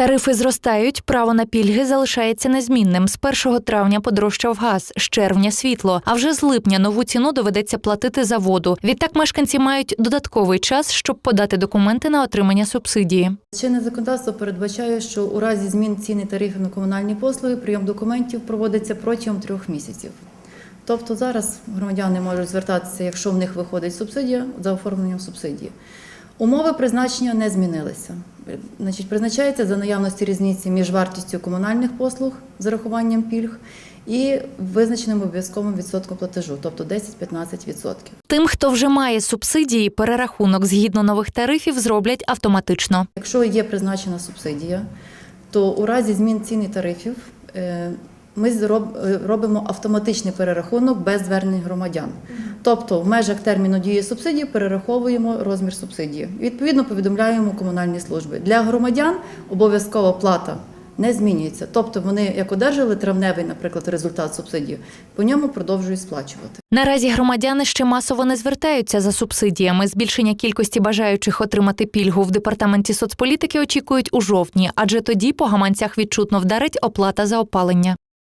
Тарифи зростають, право на пільги залишається незмінним. З 1 травня подорожчав газ, з червня світло. А вже з липня нову ціну доведеться платити за воду. Відтак мешканці мають додатковий час, щоб подати документи на отримання субсидії. Чинне законодавство передбачає, що у разі змін ціни тарифів на комунальні послуги прийом документів проводиться протягом трьох місяців. Тобто зараз громадяни можуть звертатися, якщо в них виходить субсидія, за оформленням субсидії. Умови призначення не змінилися. Значить, призначається за наявності різниці між вартістю комунальних послуг з урахуванням пільг і визначеним обов'язковим відсотком платежу, тобто 10-15%. Тим, хто вже має субсидії, перерахунок згідно нових тарифів зроблять автоматично. Якщо є призначена субсидія, то у разі змін цін і тарифів е, ми е, робимо автоматичний перерахунок без звернень громадян. Тобто в межах терміну дії субсидії перераховуємо розмір субсидії. Відповідно, повідомляємо комунальні служби. Для громадян обов'язкова плата не змінюється. Тобто вони, як одержали травневий, наприклад, результат субсидії, по ньому продовжують сплачувати. Наразі громадяни ще масово не звертаються за субсидіями. Збільшення кількості бажаючих отримати пільгу в департаменті соцполітики очікують у жовтні, адже тоді по гаманцях відчутно вдарить оплата за опалення.